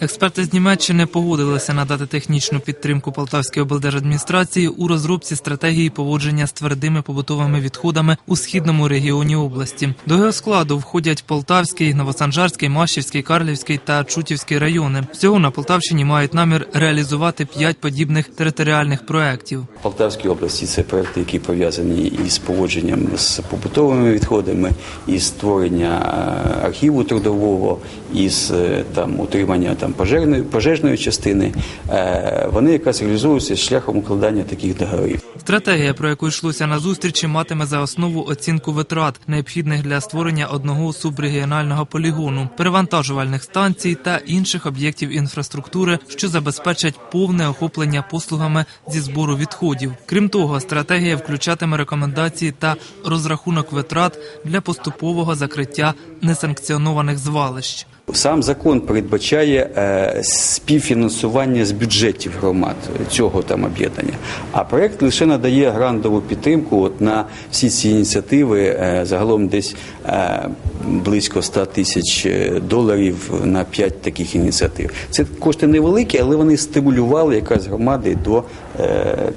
Експерти з Німеччини погодилися надати технічну підтримку Полтавській облдержадміністрації у розробці стратегії поводження з твердими побутовими відходами у східному регіоні області. До його складу входять Полтавський, Новосанжарський, Машівський, Карлівський та Чутівський райони. Всього на Полтавщині мають намір реалізувати п'ять подібних територіальних проєктів. Полтавській області це проекти, які пов'язані із поводженням з побутовими відходами, із створення е, архіву трудового, із е, там утримання там пожежної пожежної частини. Е, Вони якраз реалізуються шляхом укладання таких договорів. Стратегія, про яку йшлося на зустрічі, матиме за основу оцінку витрат, необхідних для створення одного субрегіонального полігону, перевантажувальних станцій та інших об'єктів інфраструктури, що забезпечать повне охоплення послугами зі збору відходів. Крім того, стратегія включатиме рекомендації та розрахунок витрат для поступового закриття несанкціонованих звалищ. Сам закон передбачає е, співфінансування з бюджетів громад цього там об'єднання. А проект лише надає грантову підтримку от на всі ці ініціативи е, загалом десь е, близько 100 тисяч доларів на 5 таких ініціатив. Це кошти невеликі, але вони стимулювали якраз громади до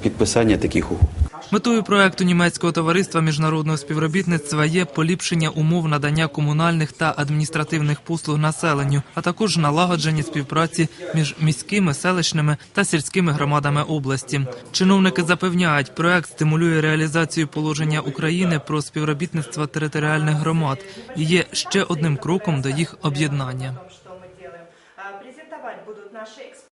підписання таких угод. Метою проекту німецького товариства міжнародного співробітництва є поліпшення умов надання комунальних та адміністративних послуг населенню, а також налагодження співпраці між міськими, селищними та сільськими громадами області. Чиновники запевняють, проект стимулює реалізацію положення України про співробітництво територіальних громад і є ще одним кроком до їх об'єднання. что мы делаем.